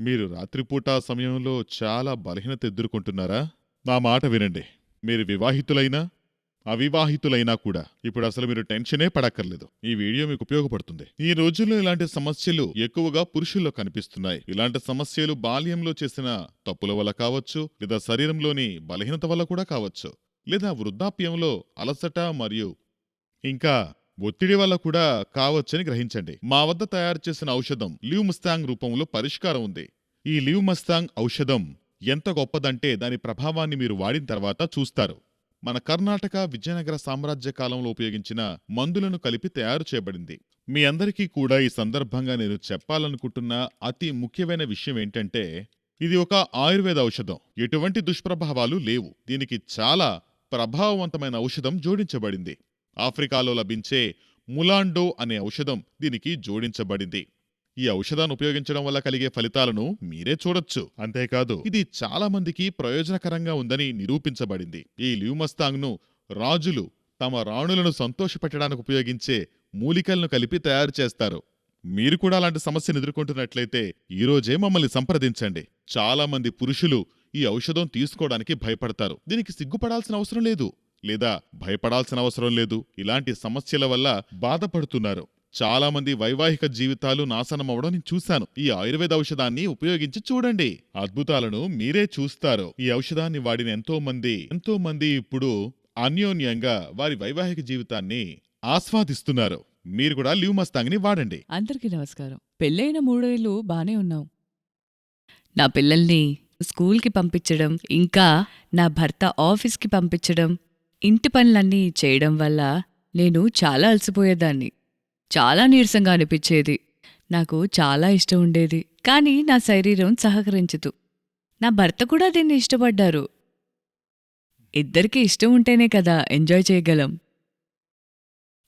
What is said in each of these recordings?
మీరు రాత్రిపూట సమయంలో చాలా బలహీనత ఎదుర్కొంటున్నారా? నా మాట వినండి. మీరు వివాహితులైనా అవివాహితులైనా కూడా ఇప్పుడు అసలు మీరు టెన్షనే పడక్కర్లేదు. ఈ వీడియో మీకు ఉపయోగపడుతుంది. ఈ రోజుల్లో ఇలాంటి సమస్యలు ఎక్కువగా పురుషుల్లో కనిపిస్తున్నాయి. ఇలాంటి సమస్యలు బాల్యంలో చేసిన తప్పుల వల్ల కావచ్చు లేదా శరీరంలోని బలహీనత వల్ల కూడా కావచ్చు లేదా వృద్ధాప్యంలో అలసట మరియు ఇంకా ఒత్తిడి వల్ల కూడా కావచ్చని గ్రహించండి. మా వద్ద తయారు చేసిన ఔషధం లివ్ మస్తాంగ్ రూపంలో పరిష్కారం ఉంది. ఈ లివ్ మస్తాంగ్ ఔషధం ఎంత గొప్పదంటే దాని ప్రభావాన్ని మీరు వాడిన తర్వాత చూస్తారు. మన కర్ణాటక విజయనగర సామ్రాజ్య కాలంలో ఉపయోగించిన మందులను కలిపి తయారు చేయబడింది. మీ అందరికీ కూడా ఈ సందర్భంగా నేను చెప్పాలనుకుంటున్న అతి ముఖ్యమైన విషయం ఏంటంటే ఇది ఒక ఆయుర్వేద ఔషధం. ఎటువంటి దుష్ప్రభావాలు లేవు. దీనికి చాలా ప్రభావవంతమైన ఔషధం జోడించబడింది. ఆఫ్రికాలో లభించే ములాండో అనే ఔషధం దీనికి జోడించబడింది. ఈ ఔషధాన్ని ఉపయోగించడం వల్ల కలిగే ఫలితాలను మీరే చూడొచ్చు. అంతేకాదు ఇది చాలా మందికి ప్రయోజనకరంగా ఉందని నిరూపించబడింది. ఈ ల్యూమస్తాంగ్ను రాజులు తమ రాణులను సంతోషపెట్టడానికి ఉపయోగించే మూలికలను కలిపి తయారు చేస్తారు. మీరు కూడా అలాంటి సమస్యను ఎదుర్కొంటున్నట్లయితే ఈ రోజే మమ్మల్ని సంప్రదించండి. చాలా మంది పురుషులు ఈ ఔషధం తీసుకోవడానికి భయపడతారు. దీనికి సిగ్గుపడాల్సిన అవసరం లేదు. లేదా భయపడాల్సిన అవసరం లేదు. ఇలాంటి సమస్యల వల్ల బాధపడుతున్నారు. చాలా మంది వైవాహిక జీవితాలు నాశనం నేను చూశాను. ఈ ఆయుర్వేద ఔషధాన్ని ఉపయోగించి చూడండి. అద్భుతాలను మీరే చూస్తారు. ఈ ఔషధాన్ని వాడిన ఎంతో మంది ఎంతో మంది ఇప్పుడు అన్యోన్యంగా వారి వైవాహిక జీవితాన్ని ఆస్వాదిస్తున్నారు. మీరు కూడా లివ్ మస్తాంగ్ని వాడండి. అందరికీ నమస్కారం. పెళ్ళైన మూడేళ్ళు బానే ఉన్నాం. నా పిల్లల్ని స్కూల్కి పంపించడం ఇంకా నా భర్త ఆఫీస్కి పంపించడం ఇంటి పనులన్నీ చేయడం వల్ల నేను చాలా అలసిపోయేదాన్ని. చాలా నీరసంగా అనిపించేది. నాకు చాలా ఇష్టం ఉండేది. కానీ నా శరీరం సహకరించదు. నా భర్త కూడా దీన్ని ఇష్టపడ్డారు. ఇద్దరికీ ఇష్టం ఉంటేనే కదా ఎంజాయ్ చేయగలం.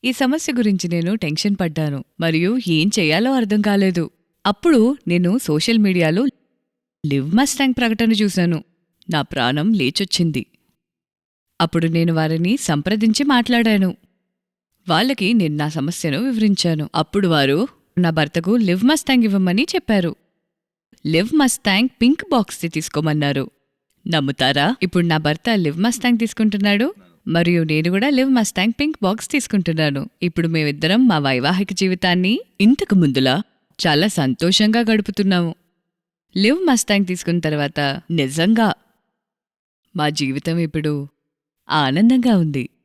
ఈ సమస్య గురించి నేను టెన్షన్ పడ్డాను. మరియు ఏం చేయాలో అర్థం కాలేదు. అప్పుడు నేను సోషల్ మీడియాలో లివ్ మస్టాంగ్ ప్రకటన చూశాను. నా ప్రాణం లేచొచ్చింది. అప్పుడు నేను వారిని సంప్రదించి మాట్లాడాను. వాళ్ళకి నేను నా సమస్యను వివరించాను. అప్పుడు వారు నా భర్తకు లివ్ మస్తాంగ్ ఇవ్వమని చెప్పారు. లివ్ మస్తాంగ్ పింక్ బాక్స్ది తీసుకోమన్నారు. నమ్ముతారా? ఇప్పుడు నా భర్త లివ్ మస్టాంగ్ తీసుకుంటున్నాడు మరియు నేను కూడా లివ్ మస్తాంగ్ పింక్ బాక్స్ తీసుకుంటున్నాను. ఇప్పుడు మేమిద్దరం మా వైవాహిక జీవితాన్ని ఇంతకు ముందులా చాలా సంతోషంగా గడుపుతున్నాము. లివ్ మస్తాంగ్ తీసుకున్న తర్వాత నిజంగా మా జీవితం ఇప్పుడు ఆనందంగా ఉంది.